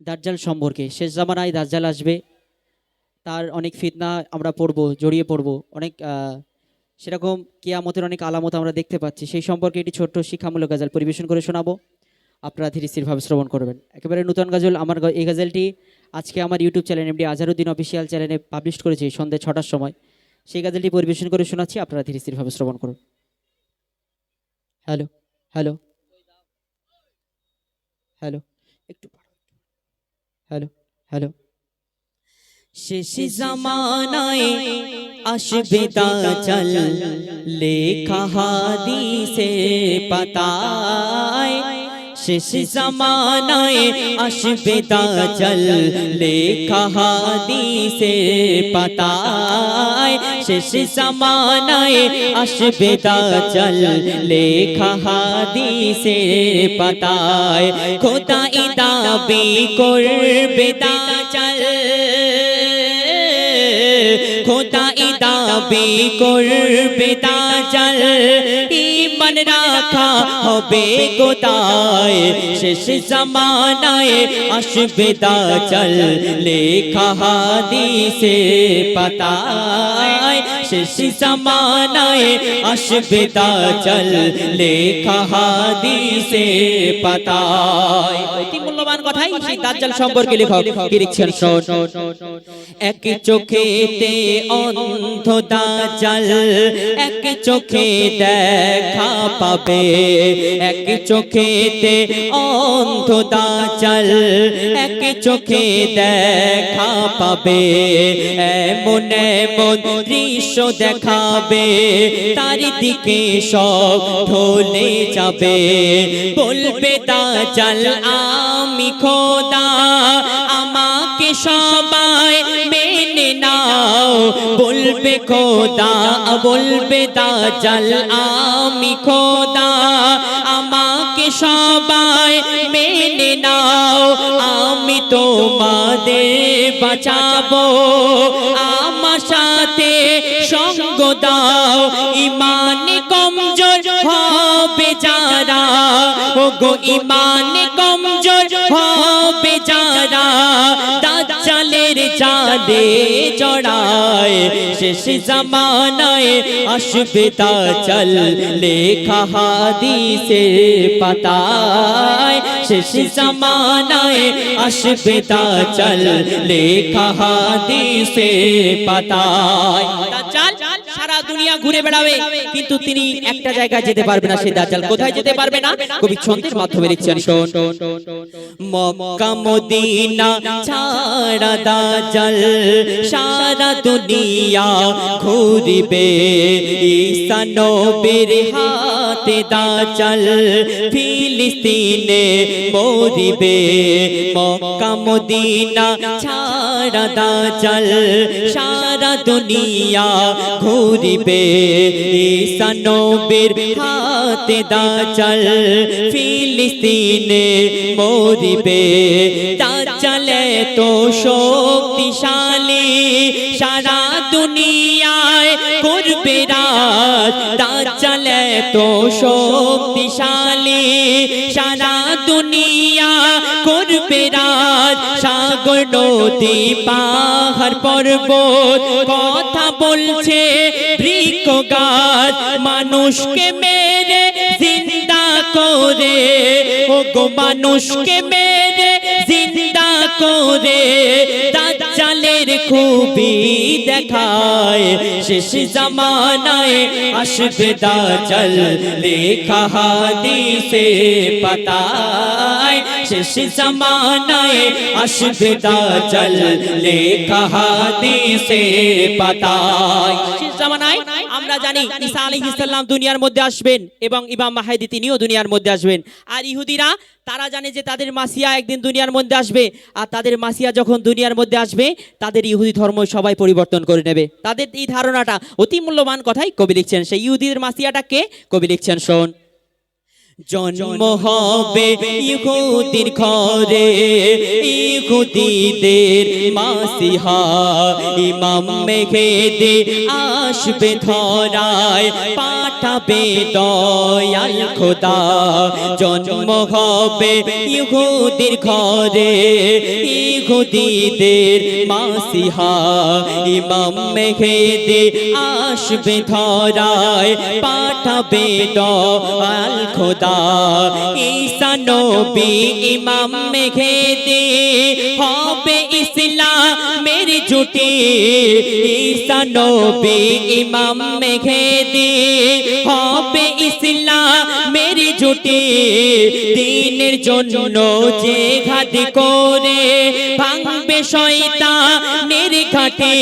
দাজ্জাল সম্পর্কে। শেষ জামানায় দাজ্জাল আসবে, তার অনেক ফিতনা আমরা পড়ব, জড়িয়ে পড়ব, অনেক সেরকম কেয়ামতের অনেক আলামত আমরা দেখতে পাচ্ছি। সেই সম্পর্কে একটি ছোট্ট শিক্ষামূলক গাজাল পরিবেশন করে শোনাবো। আপনারা ধীরে স্থিরভাবে শ্রবণ করবেন। একেবারে নূতন গাজল, আমার এই গাজলটি আজকে আমার YouTube channel MD Azharuddin official চ্যানেলে পাবলিশ করেছি সন্ধ্যে ছটার সময়। সেই গাজলটি পরিবেশন করে শোনাচ্ছি, আপনারা ধীরে স্থিরভাবে শ্রবণ করুন। হ্যালো হ্যালো হ্যালো একটু হ্যালো হ্যালো। শেষ জমানায় আসবে চল লেখা হাদিসে পাতায় শেষ জামানায় আসবে দাজ্জাল লেখা হাদিসে পাতায় শেষ জামানায় আসবে দাজ্জাল লেখা হাদিসে পাতায় খোদাই দাবি করবে দাজ্জাল খোদাই দাবি করবে দাজ্জাল ইমান রাখা হবে গোদায় শেষ জামানায় আসবে দাজ্জাল লেখা হাদিসে পাতায় শেষ জামানায় আসবে দাজ্জাল, লেখা হাদিসে পাতায়। অতি মূল্যবান কথাই সেই দাজ্জাল সম্পর্কে লেখক কি লিখছেন শোন। এক চোখেতে অন্ধ দাজ্জাল, এক চোখে দেখা পাবে। এক চোখেতে অন্ধ দাজ্জাল, এক চোখে দেখা পাবে। এমন এমন দৃশ্য দেখাবে, তার দিকে সব ঢলে যাবে। বলবে, দাজ্জাল, আমি খোদা, আমাকে সবাই মেনে নাও। বলবে, খোদা, বলবে, দাজ্জাল, আমি খোদা, আমাকে সবাই মেনে নাও। আমি তোমাদের বাঁচাবো আমার ও গো ইমানে কমজোর হবে যারা দাজ্জালের জালে জড়ায় শেষ জামানায় আসবে দাজ্জাল লেখা হাদিসে পাতায় শেষ জামানায় আসবে দাজ্জাল লেখা হাদিসে পাতায় দাজ্জাল সারা দুনিয়া ঘুরে বেড়াবে, কিন্তু তিনি একটা জায়গায় যেতে পারবে না সেই দাজ্জাল। কোথায় যেতে পারবে না? কবি ছন্দের মাধ্যমে লিখছেন, শোন। মক্কা, মদিনা, ছাড়া দাজ্জাল, সারা দুনিয়া ঘুরিবে। ঈসা নবীর হাতে দাজ্জাল, ফিলিস্তিনে মরিবে। মক্কা, মদিনা, ছাড়া দাজ্জাল সারা দুনিয়া ঘুরিবে। ঈসা নবীর হাতে দাজ্জাল ফিলিস্তিনে মরিবে। দাজ্জালে তো শক্তিশালী, সারা দুনিয়ায় করবে রাত। দাজ্জালে তো শক্তিশালী, সারা দুনিয়া করবে সাগর নদী পাহাড় পর্বত, কথা বলছে বৃক্ষ গাছ। মানুষকে মেরে জিন্দা করে ও গো মানুষকে মেরে করে দাজ্জালের খুবই দেখায়। শেষ জামানায় আসবে দাজ্জাল, লেখা হাদিসে পাতায়। শেষ জামানায় আসবে দাজ্জাল, লেখা হাদিসে পাতায়। শেষ জামানায় আমরা জানি ঈসা আলাইহিস সালাম দুনিয়ার মধ্যে আসবেন এবং ইমাম মাহেদি তিনিও দুনিয়ার মধ্যে আসবেন। আর ইহুদিরা তারা জানে যে তাদের মাসিয়া একদিন দুনিয়ার মধ্যে আসবে, আর তাদের মাসিয়া যখন দুনিয়ার মধ্যে আসবে, তাদের ইহুদি ধর্ম সবাই পরিবর্তন করে নেবে। তাদের এই ধারণাটা অতি মূল্যবান কথাই কবি লিখছেন। সেই ইহুদিদের মাসিয়াটাকে কবি লিখছেন শোন। জন্ম হবে ইহুদির ঘরে ইহুদিদের মাসিহা ইমাম মেঘেদে আসবে ধরায় পাঠাবে দয়াল খোদা। জন্ম হবে ইহুদির ঘরে ইহুদিদের মাসিহা ইমাম মেঘেদে আসবে ধরায় পাঠাবে দয়াল খোদা। খোদা ঈসা নবী ইমাম মেঘে দে হবে ইসলামের জুটি। ঈসা নবী ইমাম মেঘেদে। হবে ইসলামের জুটি। দিনের জন্য যে ঘাত করে ভাঙবে শয়তানের ঘাটে।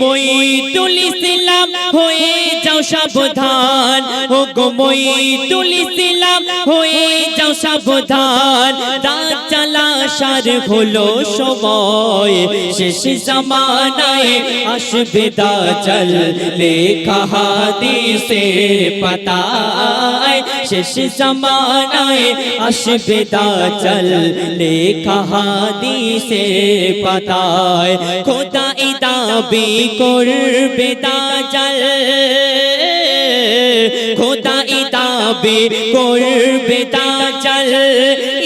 মইদুল ইসলাম হয়ে যাও সাবধান। ও গো মইদুল ইসলাম হয়ে যাও সাবধান। দাজ্জাল আসার হলো সময়। شش زمانہ اشبدہ چل لے کہا دی سے پتا آئے شش زمانہ اشبدہ چل لے کہا دی سے پتا آئے خدا ادا بھی قربدا چل، خدا ادا بھی قربدا چل۔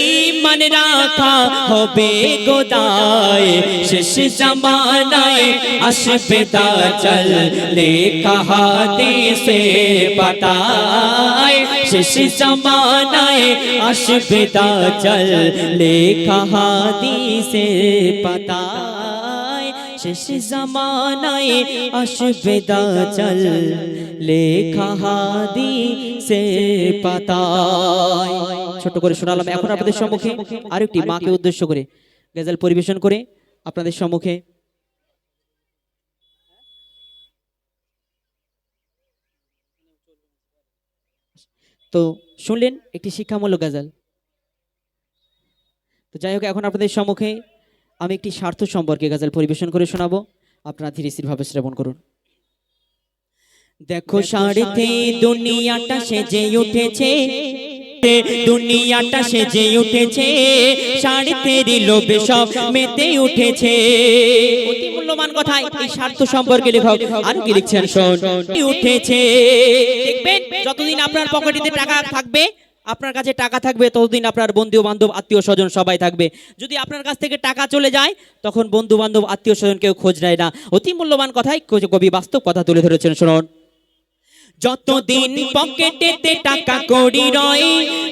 من رکھا ہو بے گدائے شش زمانہ آئے اشفتا چل لے کہا دی سے پتا شش زمانہ آئے اشپتا چل لے کہا دی سے ہے شش زمان آئے اش پتا چل লেখা হাদিসে পাতায়। ছোট করে শোনালাম এখন আপনাদের সম্মুখে আরেকটি মাকে উদ্দেশ্য করে। গজল পরিবেশন করে আপনাদের সম্মুখে। তো শুনলেন একটি শিক্ষামূলক গজল। তো যাই হোক, এখন আপনাদের সম্মুখে আমি একটি স্বার্থ সম্পর্কে গাজাল পরিবেশন করে শোনাবো। আপনারা ধীরে স্থিরভাবে শ্রবণ করুন। দেখো সাড়েতে দুনিয়াটা সেজে উঠেছে। দুনিয়াটা সেজে উঠেছে। সাড়েতের লোভে সব মেতে উঠেছে। অতি মূল্যবান কথা এই স্বার্থ সম্পর্কে লেখক আর কি লিখছেন? শোন। উঠেছে। দেখবেন যতদিন আপনার পকেটেতে টাকা থাকবে আপনার কাছে টাকা থাকবে ততদিন আপনার বন্ধু বান্ধব আত্মীয় স্বজন সবাই থাকবে। যদি আপনার কাছ থেকে টাকা চলে যায় তখন বন্ধু বান্ধব আত্মীয় স্বজন কেউ খোঁজ নেয় না। অতি মূল্যবান কথাই কবি বাস্তব কথা তুলে ধরেছেন শুনুন। যতদিন পকেটেতে টাকা কড়ি রয়,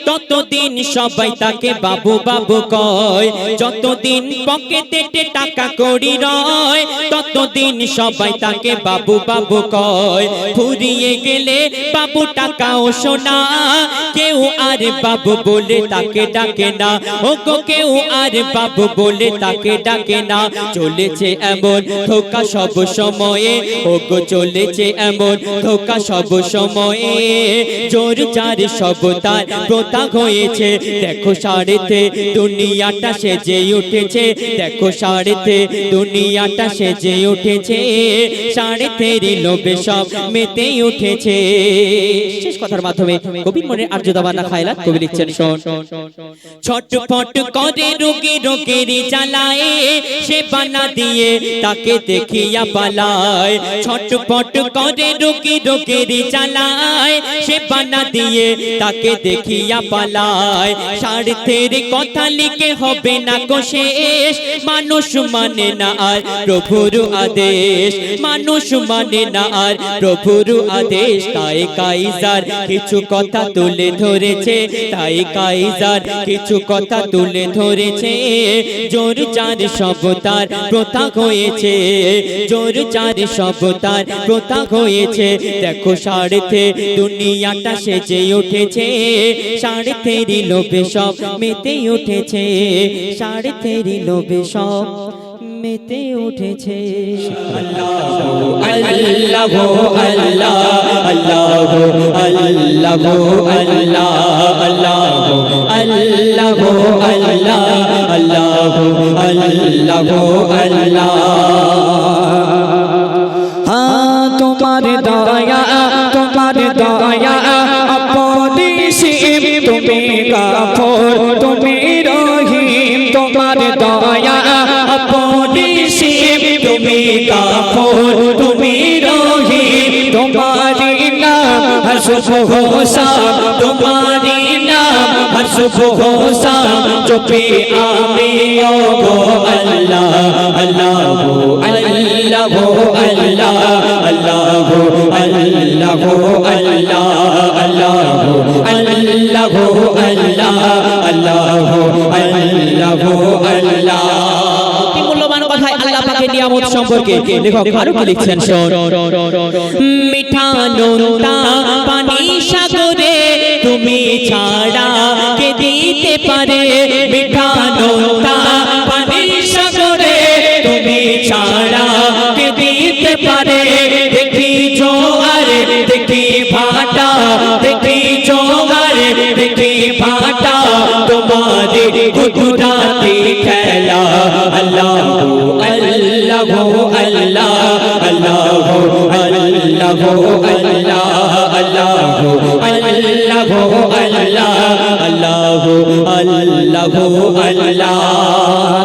ততদিন সবাই তাকে বাবু বাবু কয়। যতদিন পকেটেতে টাকা কড়ি রয়, ততদিন সবাই তাকে বাবু বাবু কয়। ফুরিয়ে গেলে বাবু টাকা ও সোনা, কেউ আর বাবু বলে তাকে ডাকে না। ও গো কেউ আর বাবু বলে তাকে ডাকে না। চলেছে এমন ধোকা সব সময়ে ও গো চলেছে এমন ধোকা সব সময়ে জোর চার সব তার প্রতা হয়েছে। দেখো সাড়েতে দুনিয়াটা সেজে উঠেছে। দেখো সাড়েতে দুনিয়াটা সেজে উঠেছে। সাড়েতে লোভে সব মেতে উঠেছে। শেষ কথার মাধ্যমে কবির মনে আর্যদাবানা খায়লা কবি লিখছেন, শোন। ছটফট করে রোগে রোগের জ্বালায় সে বানা দিয়ে তাকে দেখিয়া পালায়। ছটফট করে রোগে রোগের জ্বালায় সে বানা দিয়ে তাকে দেখিয়া পালায়। স্বার্থের কথা লিখে হবে না কো শেষ। মানুষ মানে না আর প্রভুর আদেশ। মানুষ মানে না আর প্রভুর আদেশ। তাই কাইজার কিছু কথা তুলে ধরেছে। তাই কাইজার কিছু কথা তুলে ধরেছে। জোর চার সবতার প্রথা হয়েছে। জোর চার সবতার প্রথা হয়েছে। দেখো স্বার্থে দুনিয়াটা সেজে উঠেছে স্বার্থেরই লোভে সব মেতে উঠেছে স্বার্থেরই লোভে সব মেতে উঠেছে। আল্লাহ আল্লাহ আল্লাহ আল্লাহ আল্লাহ আল্লাহ আল্লাহ আল্লাহ আল্লাহ सुबह हो शाम तुम्हारी नाम हर सुबह हो शाम चुपे आमे गो अल्लाह अल्लाह हो अल्लाह हो अल्लाह अल्लाह हो अल्लाह हो अल्लाह अल्लाह हो अल्लाह हो अल्लाह अल्लाह हो अल्लाह हो अल्लाह কথায় আল্লাহ পাকের নিয়ামত সম্পর্কে লেখক আরও কি লিখছেন মিঠা নোনতা পানি সাগরে তুমি ছাড়া কে দিতে পারে?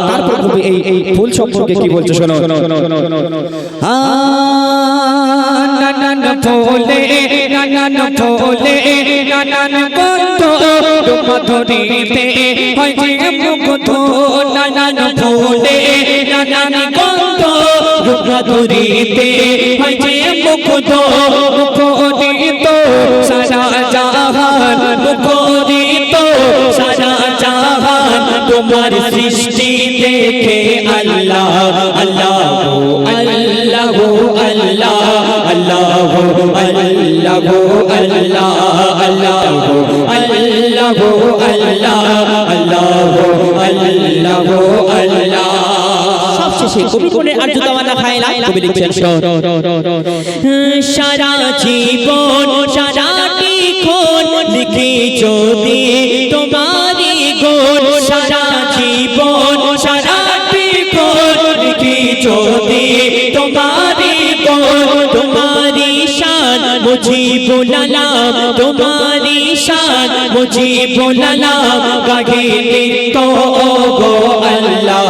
তারপর কবি এই এই ফুল সম্পর্কে কি বলছে শোনো। নানান ফোলে নানান ফোলে নানান গন্ধ মধুরীতে হয় যে মুগ্ধ। নানান ফোলে নানান গন্ধ হয় যে মুগ্ধ মুখরিত সারা জাহান মুখরিত সারা জাহান, তোমার সৃষ্টি দেখে আল্লাহ আল্লাহ আল্লাহ আল্লাহ আল্লাহ আল্লাহ আল্লাহ আল্লাহ আল্লাহ আল্লাহ সবশেষে কবি কোনে আর্যতাওয়ানা খায়লা কবি লিখছেন সারা জীবন সারাটি ক্ষণ লিখি যদি তোমারি গোল। সারা জীবন সারাটি ক্ষণ লিখি যদি তোমারি গোল। তোমারি শান মুঝি বুলালাম তোমারি শান মুঝি বুলালাম গাগে তো গো আল্লাহ?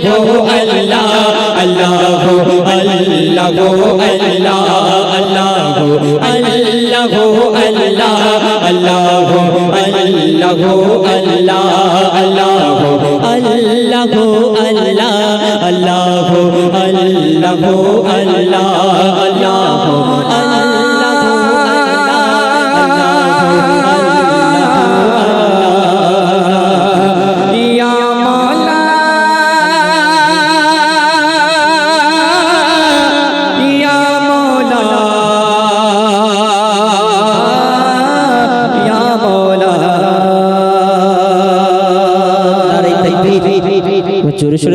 Yo.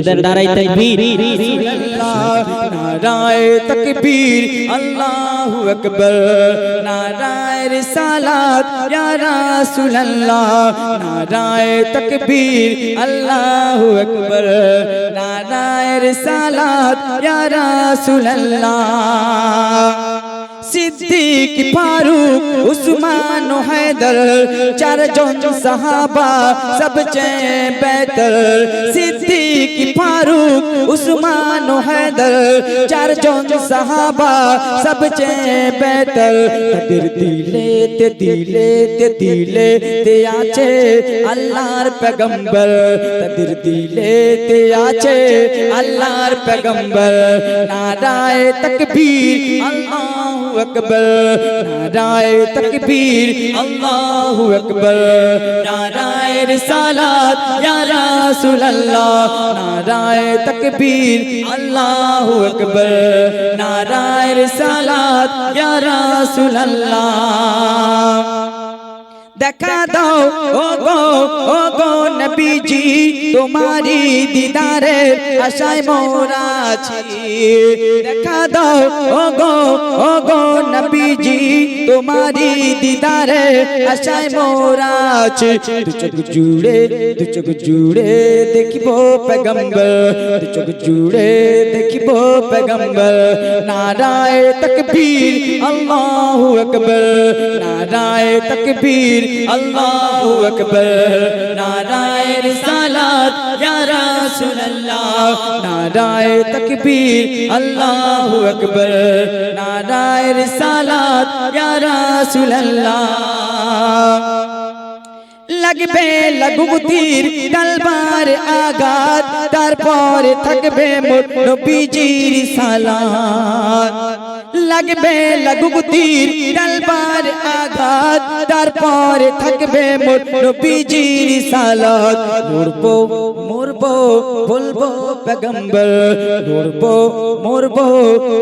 দেন নারাই তাকবীর। নারায় তকবীর, আল্লাহু আকবার। নারায় রিসালাত, ইয়া রাসূলুল্লাহ। নারায় তকবীর, আল্লাহু আকবার। নারায় রিসালাত, ইয়া রাসূলুল্লাহ। সিদ্দিক ফারুক, উসমান امن حیدر، چار جون صحابہ، سب چین بیتر۔ صدیق، فاروق، عثمان حیدر، چار جون صحابہ، سب چین بیتر۔ قدر دیلے تے دیلے تے دیلے تے آچے اللہ پیغمبر۔ قدر دیلے تے آچے اللہ پیغمبر۔ نارائے تکبیر، اللہ اکبر۔ نارائے تکبیر۔ তকবীর, আল্লাহু আকবার। নারায়ে রিসালাত, ইয়া রাসূলুল্লাহ। নারায়ে তকবীর, আল্লাহু আকবার। নারায়ে রিসালাত, ইয়া রাসূলুল্লাহ। دو نبی جی تمہاری دیدارے آشائے مورا چھی دو گو او گو نبی جی تمہاری دیدارے آشائے مورا چھ دو جوڑے چک جوڑے دیکھو پیغمبر۔ دو چک جوڑے دیکھو پیغمبر۔ نعرہ تکبیر اللہ اکبر۔ نعرہ تکبیر اللہ اکبر. نعرہ رسالت، یا رسول اللہ نعرہ تکبیر، اللہ اکبر. نعرہ رسالت، یا رسول اللہ لگ بے لگو تیر تلوار آگاد তারপর থাকবে মোট নবীজির সালাত লাগবে লাগুক তীর তালবার আঘাত তারপরে থাকবে মোর নবীজির সালাত। মরবো মরবো, বলব পেগম্বর মরবো মরবো,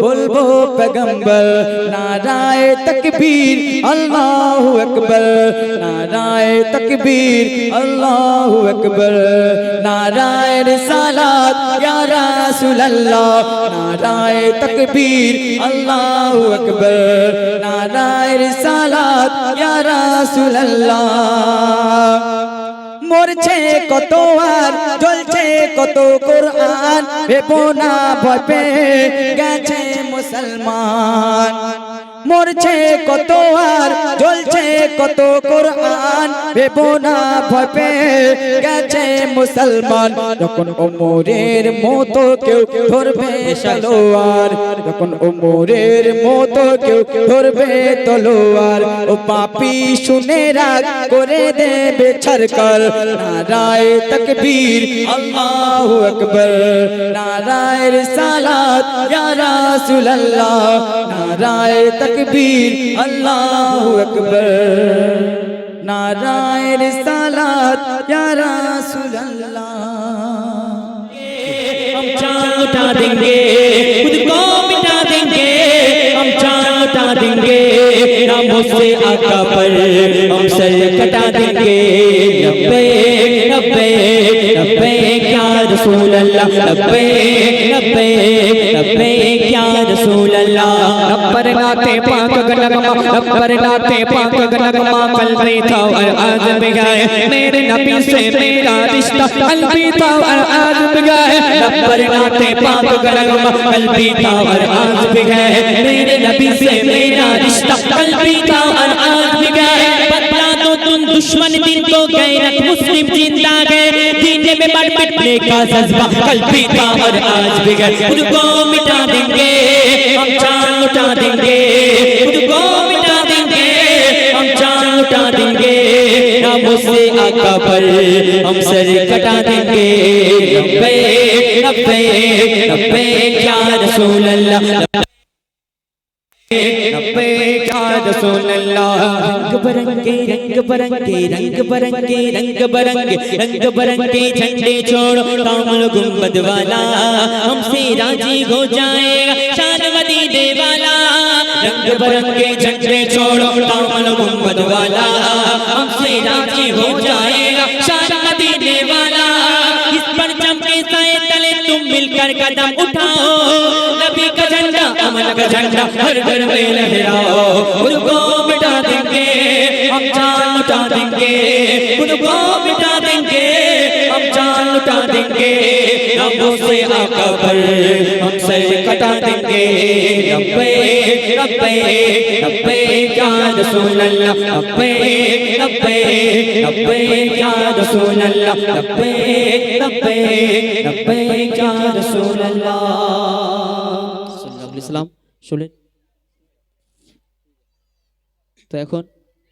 বলব পেগম্বর নারায় তকবীর, আল্লাহু আকবার। নারায় তকবীর, আল্লাহু আকবার। নারায় রিসালাত, ইয়া রাসূলুল্লাহ। নারায় তকবীর, আল্লাহু আকবার। নারায় রিসালাত রাসূলুল্লাহ। মরছে কত আর চলছে কত কোরআন। ভেবো না ভয় গেছে মুসলমান। মরছে কত আর জ্বলছে কত কোরআন, ভেবো না গেছে মুসলমান। যখন ওমরের মতো কেউ ধরবে তলোয়ার যখন ওমরের মতো কেউ ধরবে তলোয়ার, ও পাপি শুনে রাগ করে দেবে ছরকর নারায় তকবীর, আল্লাহু আকবার। নারায় রিসালাত, ইয়া রাসূলুল্লাহ। নারায় তকবীর আল্লাহু আকবার নারায় রিসালাত ইয়া রাসূলুল্লাহ हम चांद उठा देंगे खुद को मिटा देंगे हम चांद उठा देंगे नामों से आका पर हम सर कटा देंगे नब्बे नब्बे नब्बे رسول اللہ لبیک لبیک لبیک یا رسول اللہ لبر ناتے پاک گنگما لبر ناتے پاک گنگما قلبی تھا اور آج بگائے میرے نبی سے میرا رشتہ قلبی تھا اور آج بگائے لبر ناتے پاک گنگما قلبی تھا اور آج بگائے میرے نبی سے میرا رشتہ قلبی تھا مٹنے کا جذبہ کل بھی تھا اور آج بھی گئے ان کو مٹا دیں گے، ہم چاند مٹا دیں گے۔ ان کو مٹا دیں گے، ہم چاند مٹا دیں گے۔ ہم سے آقا پر ہم سر کٹا دیں گے۔ ربے ربے ربے کیا رسول اللہ، ربے ربے رسول اللہ. رنگ برنگے رنگ برنگے رنگ برنگے رنگ برنگے رنگ برنگے، جھنڈے چھوڑو، کامل گمبد والا. ہم سے راجی ہو جائے گا، شان مدینے والا. رنگ برنگے، جھنڈے چھوڑو، کامل گمبد والا. ہم سے راجی ہو جائے گا، شان مدینے والا. اس پر چمکے سائے تلے تم مل کر قدم اٹھاؤ. کا جھنڈا ہر گھر میں لہراؤ ان کو مٹا دیں گے، ہم جان لٹا دیں گے۔ ان کو مٹا دیں گے، ہم جان لٹا دیں گے۔ نبو سے آقا پر ہم سے کٹا دیں گے۔ ربے ربے ربے، یا رسول اللہ، ربے ربے ربے، یا رسول اللہ، ربے ربے ربے، یا رسول اللہ۔ صلی اللہ علیہ وسلم۔ শুনলেন তো এখন